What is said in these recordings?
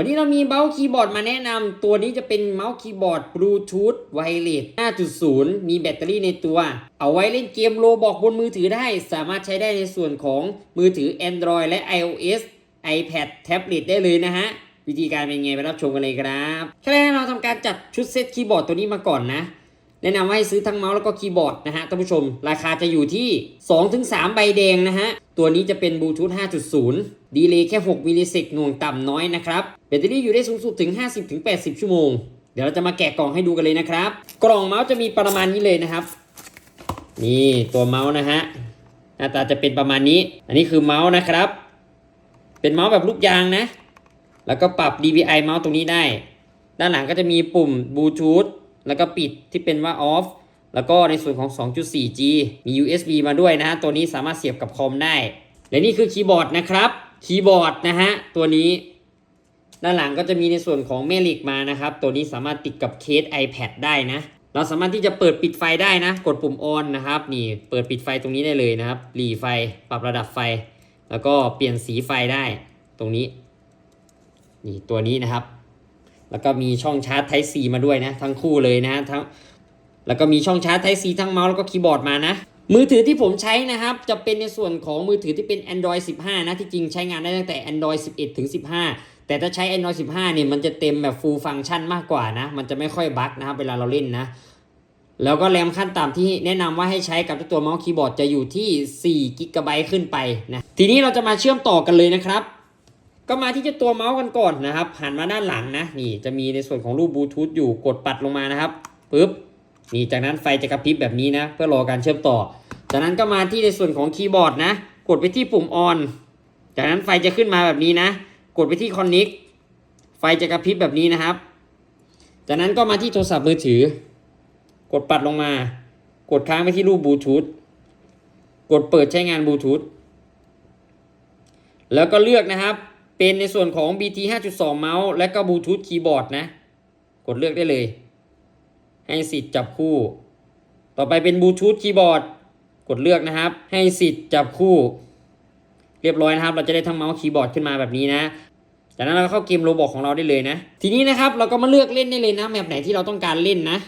วันนี้เรามีเมาส์คีย์บอร์ดมาแนะนำตัวนี้จะเป็นเมาส์คีย์บอร์ดบลูทูธไวเลส5.0 มีแบตเตอรี่ในตัว เอาไว้เล่นเกมโลบอกบนมือถือได้ สามารถใช้ได้ในส่วนของมือถือ Android และ iOS iPad แท็บเล็ตได้เลยนะฮะ วิธีการเป็นไงไปรับชมกันเลยครับแค่แรกเราทำการจัดชุดเซตคีย์บอร์ดตัวนี้มาก่อนนะ แนะนำว่าให้ซื้อทั้งเมาส์แล้วก็คีย์บอร์ดนะฮะท่านผู้ชม ราคาจะอยู่ที่ 2-3 ใบแดงนะฮะ ตัวนี้จะเป็นบลูทูธ 5.0 ดีเลย์แค่ 6 มิลลิเซกหน่วงต่ำน้อยนะครับ แบตเตอรี่อยู่ได้สูงสุดถึง 50-80 ชั่วโมง เดี๋ยวเราจะมาแกะกล่องให้ดูกันเลยนะครับ กล่องเมาส์จะมีประมาณนี้เลยนะครับ นี่ตัวเมาส์นะฮะ หน้าตาจะเป็นประมาณนี้ อันนี้คือเมาส์นะครับ เป็นเมาส์แบบลูกยางนะ แล้วก็ปรับ DPI เมาส์ตรงนี้ได้ ด้านหลังก็จะมีปุ่มบลูทูธ แล้วก็ปิดที่เป็นว่า off แล้วก็ในส่วนของ 2.4G มี USB มาด้วยนะฮะ ตัวนี้สามารถเสียบกับคอมได้ และนี่คือคีย์บอร์ดนะครับ คีย์บอร์ดนะฮะ ตัวนี้ ด้านหลังก็จะมีในส่วนของแม่เหล็กมานะครับ ตัวนี้สามารถติดกับเคส iPad ได้นะ เราสามารถที่จะเปิดปิดไฟได้นะ กดปุ่ม on นะครับ นี่ เปิดปิดไฟตรงนี้ได้เลยนะครับ หลีไฟ ปรับระดับไฟ แล้วก็เปลี่ยนสีไฟได้ ตรงนี้ นี่ตัวนี้นะครับ แล้วก็มีช่องชาร์จ Type C มาด้วยนะ ทั้งคู่เลยนะทั้งแล้วก็มีช่องชาร์จ Type C ทั้งเมาส์แล้วก็คีย์บอร์ดมานะ มือถือที่ผมใช้นะครับ จะเป็นในส่วนของมือถือที่เป็น Android 15 นะ ที่จริงใช้งานได้ตั้งแต่ Android 11 ถึง 15 แต่ถ้าใช้ Android 15 เนี่ย มันจะเต็มแบบ full function มากกว่านะ มันจะไม่ค่อยบั๊กนะครับ เวลาเราเล่นนะ แล้วก็แรมขั้นต่ำที่แนะนำว่าให้ใช้กับตัวเมาส์คีย์บอร์ดจะอยู่ที่4 g b ขึ้นไปนะ ทีนี้เราจะมาเชื่อมต่อกันเลยนะครับ ก็มาที่เจ้าตัวเมาส์กันก่อนนะครับหันมาด้านหลังนะนี่จะมีในส่วนของรูปบลูทูธอยู่กดปัดลงมานะครับปึ๊บนี่จากนั้นไฟจะกระพริบแบบนี้นะ เพื่อรอการเชื่อมต่อ จากนั้นก็มาที่ในส่วนของคีย์บอร์ดนะ กดไปที่ปุ่ม on จากนั้นไฟจะขึ้นมาแบบนี้นะ กดไปที่ connect ไฟจะกระพริบแบบนี้นะครับ จากนั้นก็มาที่โทรศัพท์มือถือ กดปัดลงมา กดค้างไปที่รูปบลูทูธกดเปิดใช้งานบลูทูธแล้วก็เลือกนะครับ เป็นในส่วนของ BT 5.2 เมาส์และก็บลูทูธคีย์บอร์ดนะ กดเลือกได้เลย ให้สิทธิ์จับคู่ ต่อไปเป็นบลูทูธคีย์บอร์ดกดเลือกนะครับ ให้สิทธิ์จับคู่ เรียบร้อยนะครับ เราจะได้ทั้งเมาส์คีย์บอร์ดขึ้นมาแบบนี้นะจากนั้นเราเข้าเกมโรบอกของเราได้เลยนะ ทีนี้นะครับเราก็มาเลือกเล่นได้เลยนะแมปไหนที่เราต้องการเล่นนะ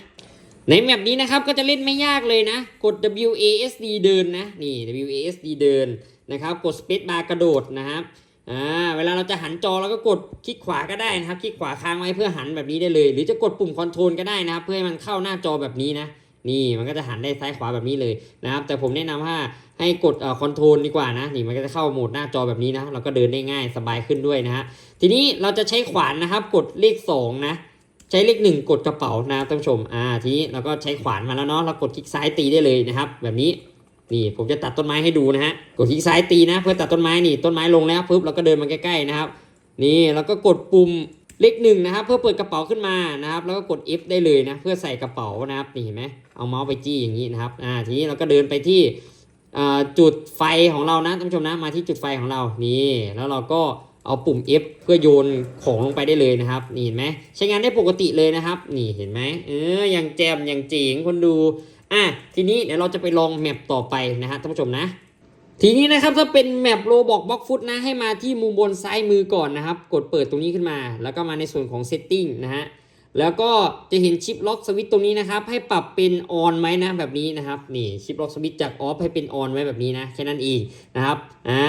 ในแมปนี้นะครับก็จะเล่นไม่ยากเลยนะ กด WASD เดินนะ นี่ WASD เดินนะครับ กด Space Bar กระโดดนะครับ อ่าเวลาเราจะหันจอเราก็กดคลิกขวาก็ได้นะครับ คลิกขวาค้างไว้เพื่อหันแบบนี้ได้เลย หรือจะกดปุ่มคอนโทรลก็ได้นะครับ เพื่อให้มันเข้าหน้าจอแบบนี้นะ นี่มันก็จะหันได้ซ้ายขวาแบบนี้เลยนะครับ แต่ผมแนะนำว่าให้กดเอ่อคอนโทรลดีกว่านะ นี่มันก็จะเข้าโหมดหน้าจอแบบนี้นะ เราก็เดินได้ง่ายสบายขึ้นด้วยนะฮะ ทีนี้เราจะใช้ขวานนะครับ กดเลขสองนะใช้เลขหนึ่งกดกระเป๋านะครับท่านผู้ชม อ่า ทีนี้เราก็ใช้ขวานมาแล้วเนาะ เรากดคลิกซ้ายตีได้เลยนะครับ แบบนี้ นี่ผมจะตัดต้นไม้ให้ดูนะฮะกดคลิกซ้ายตีนะ เพื่อตัดต้นไม้นี่ต้นไม้ลงแล้วปุ๊บเราก็เดินมาใกล้ๆนะครับ นี่แล้วก็กดปุ่มเลขหนึ่งนะครับ เพื่อเปิดกระเป๋าขึ้นมานะครับ แล้วก็กด F ได้เลยนะ เพื่อใส่กระเป๋านะครับนี่เห็นไหมเอาเมาส์ไปจี้อย่างนี้นะครับอ่าทีนี้เราก็เดินไปที่จุดไฟของเรานะท่านผู้ชมนะมาที่จุดไฟของเรานี่แล้วเราก็เอาปุ่ม F เพื่อโยนของลงไปได้เลยนะครับนี่เห็นไหมใช้งานได้ปกติเลยนะครับ นี่เห็นไหมเอออย่างแจมอย่างเจ๋งคนดู อะทีนี้เดี๋ยวเราจะไปลองแมปต่อไปนะฮะท่านผู้ชมนะ ทีนี้นะครับถ้าเป็นแมปโรบอกบล็อกฟุตนะให้มาที่มุมบนซ้ายมือก่อนนะครับ กดเปิดตรงนี้ขึ้นมา แล้วก็มาในส่วนของเซตติ้งนะฮะแล้วก็จะเห็นชิปล็อกสวิตตรงนี้นะครับ ให้ปรับเป็นออนไหมนะแบบนี้นะครับนี่ชิปล็อกสวิตจากออฟให้เป็นออนไว้แบบนี้นะแค่นั้นเองนะครับอ่า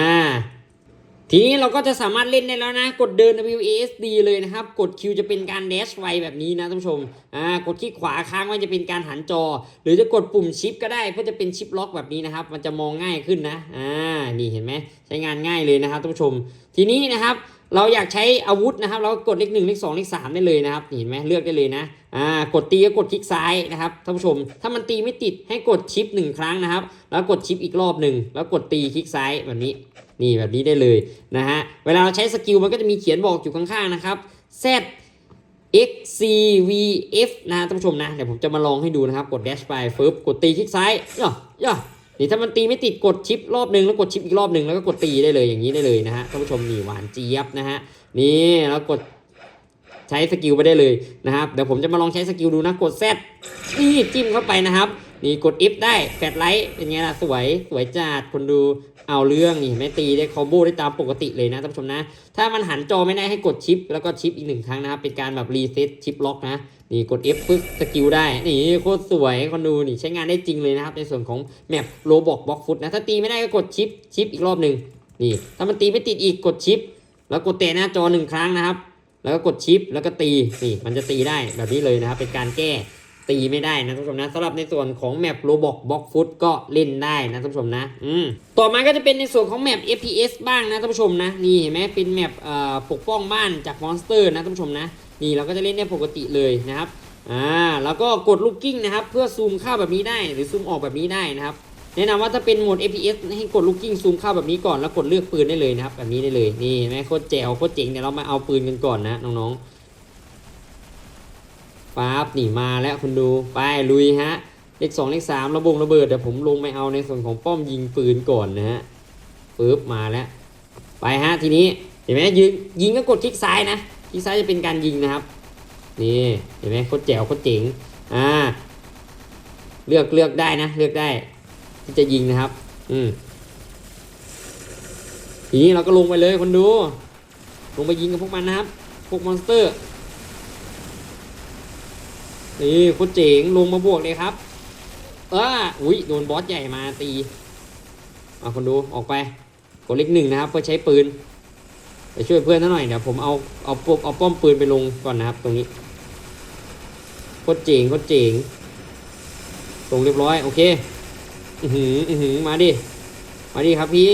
ทีนี้เราก็จะสามารถเล่นได้แล้วนะ กดเดิน WASD เลยนะครับ กด Q จะเป็นการแดชไวแบบนี้นะท่านผู้ชม อ่า กดคลิกขวาค้างไว้จะเป็นการหันจอ หรือจะกดปุ่มชิปก็ได้เพื่อจะเป็นชิปล็อกแบบนี้นะครับ มันจะมองง่ายขึ้นนะ อ่า นี่เห็นไหม ใช้งานง่ายเลยนะครับท่านผู้ชม ทีนี้นะครับ เราอยากใช้อาวุธนะครับ เรากดเลขหนึ่งเลขสองเลขสามได้เลยนะครับเห็นไหมเลือกได้เลยนะอ่ากดตีก็กดคลิกซ้ายนะครับท่านผู้ชม ถ้ามันตีไม่ติดให้กดชิปหนึ่งครั้งนะครับ แล้วกดชิปอีกรอบหนึ่งแล้วกดตีคลิกซ้ายแบบนี้นี่แบบนี้ได้เลยนะฮะเวลาเราใช้สกิลมันก็จะมีเขียนบอกอยู่ข้างๆนะครับ Z X C V F นะท่านผู้ชมนะเดี๋ยวผมจะมาลองให้ดูนะครับ กด dash ไปฟึบกดตีคลิกซ้ายย่อย่อ นี่ถ้ามันตีไม่ติดกดชิปรอบหนึ่งแล้วกดชิปอีกรอบหนึ่งแล้วก็กดตีได้เลยอย่างนี้ได้เลยนะฮะท่านผู้ชมนี่หวานเจี๊ยบนะฮะนี่แล้วกด ใช้สกิลไปได้เลยนะครับเดี๋ยวผมจะมาลองใช้สกิลดูนะกด Z นี่จิ้มเข้าไปนะครับ นี่กด F ได้แฟลชไลท์เป็นไงล่ะสวยสวยจัดคนดูเอาเรื่องนี่ไม่ตีได้คอมโบได้ตามปกติเลยนะท่านผู้ชมนะ ถ้ามันหันจอไม่ได้ให้กดชิป แล้วก็ชิปอีกหนึ่งครั้งนะครับ เป็นการแบบรีเซ็ตชิปล็อกนะ นี่กด F ปึ๊กสกิลได้ นี่โคตรสวยคนดูนี่ใช้งานได้จริงเลยนะครับ ในส่วนของแมปโรบอกบล็อกฟุตนะ ถ้าตีไม่ได้ก็กดชิปชิปอีกรอบหนึ่งนี่ถ้ามันตีไม่ติดอีกกดชิป แล้วกดเตะหน้าจอหนึ่งครั้งนะครับ แล้วก็กดชิปแล้วก็ตีนี่มันจะตีได้แบบนี้เลยนะครับ เป็นการแก้ตีไม่ได้นะท่านผู้ชมนะสำหรับในส่วนของแมปโรบอกบล็อกฟุตก็เล่นได้นะท่านผู้ชมนะอืมต่อมาก็จะเป็นในส่วนของแมป FPS บ้างนะท่านผู้ชมนะนี่เห็นไหมเป็นแมปเอ่อปกป้องบ้านจากมอนสเตอร์นะท่านผู้ชมนะนี่เราก็จะเล่นได้ปกติเลยนะครับอ่าแล้วก็กดลูกกิ้งนะครับ เพื่อซูมเข้าแบบนี้ได้หรือซูมออกแบบนี้ได้นะครับ แนะนำว่าถ้าเป็นโหมด FPS ให้กดลูกกิ้งซูมเข้าแบบนี้ก่อนแล้วกดเลือกปืนได้เลยนะครับ แบบนี้ได้เลยนี่เห็นไหมโคตรแจ๋วโคตรเจ๋งเดี๋ยวเรามาเอาปืนกันก่อนนะน้องๆป๊าบนี่มาแล้วคุณดูไปลุยฮะเลขสองเลขสามระบงระเบิดเดี๋ยวผมลงไปเอาในส่วนของป้อมยิงปืนก่อนนะฮะปึ๊บมาแล้ว ไปฮะทีนี้เห็นไหมยิงยิงก็กดคลิกซ้ายนะคลิกซ้ายจะเป็นการยิงนะครับนี่เห็นไหมโคตรแจ๋วโคตรเจ๋งอ่าเลือกเลือกได้นะ เลือกได้ ที่จะยิงนะครับ อืมทีนี้เราก็ลงไปเลยคนดู ลงไปยิงกับพวกมันนะครับ พวกมอนสเตอร์ นี่โคตรเจ๋งลงมาบวกเลยครับเอออุ้ยโดนบอสใหญ่มาตีเอาคนดูออกไปกดเลขหนึ่งนะครับ เพื่อใช้ปืนไปช่วยเพื่อนซะหน่อยเดี๋ยวผมเอาเอาปเอาป้อมปืนไปลงก่อนนะครับ ตรงนี้โคตรเจ๋งโคตรเจ๋งลงเรียบร้อยโอเค อือหืออือหือมาดิ มาดิครับพี่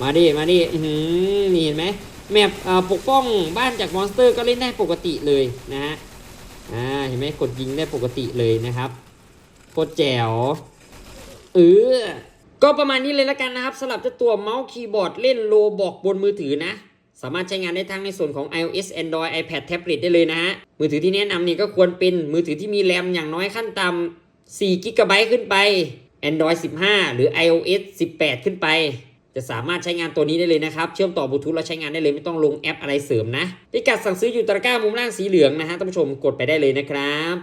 มาดิ มาดิ อือหือนี่เห็นไหมแมปเอ่อปกป้องบ้านจากมอนสเตอร์ก็เล่นได้ปกติเลยนะฮะ อ่า เห็นไหมกดยิงได้ปกติเลยนะครับโคตรแจ๋วเออก็ประมาณนี้เลยละกันนะครับสำหรับเจ้าตัวเมาส์คีย์บอร์ดเล่นโลบอกบนมือถือนะ สามารถใช้งานได้ทั้งในส่วนของ iOS Android iPad Tablet ได้เลยนะฮะ มือถือที่แนะนำนี่ก็ควรเป็นมือถือที่มีแรมอย่างน้อยขั้นต่ำ4 g b ขึ้นไป Android 15 หรือ iOS 18 ขึ้นไป จะสามารถใช้งานตัวนี้ได้เลยนะครับ เชื่อมต่อบลูทูธแล้วใช้งานได้เลยไม่ต้องลงแอปอะไรเสริมนะพิกัดสั่งซื้ออยู่ตะกร้ามุมล่างสีเหลืองนะฮะท่านผู้ชมกดไปได้เลยนะครับ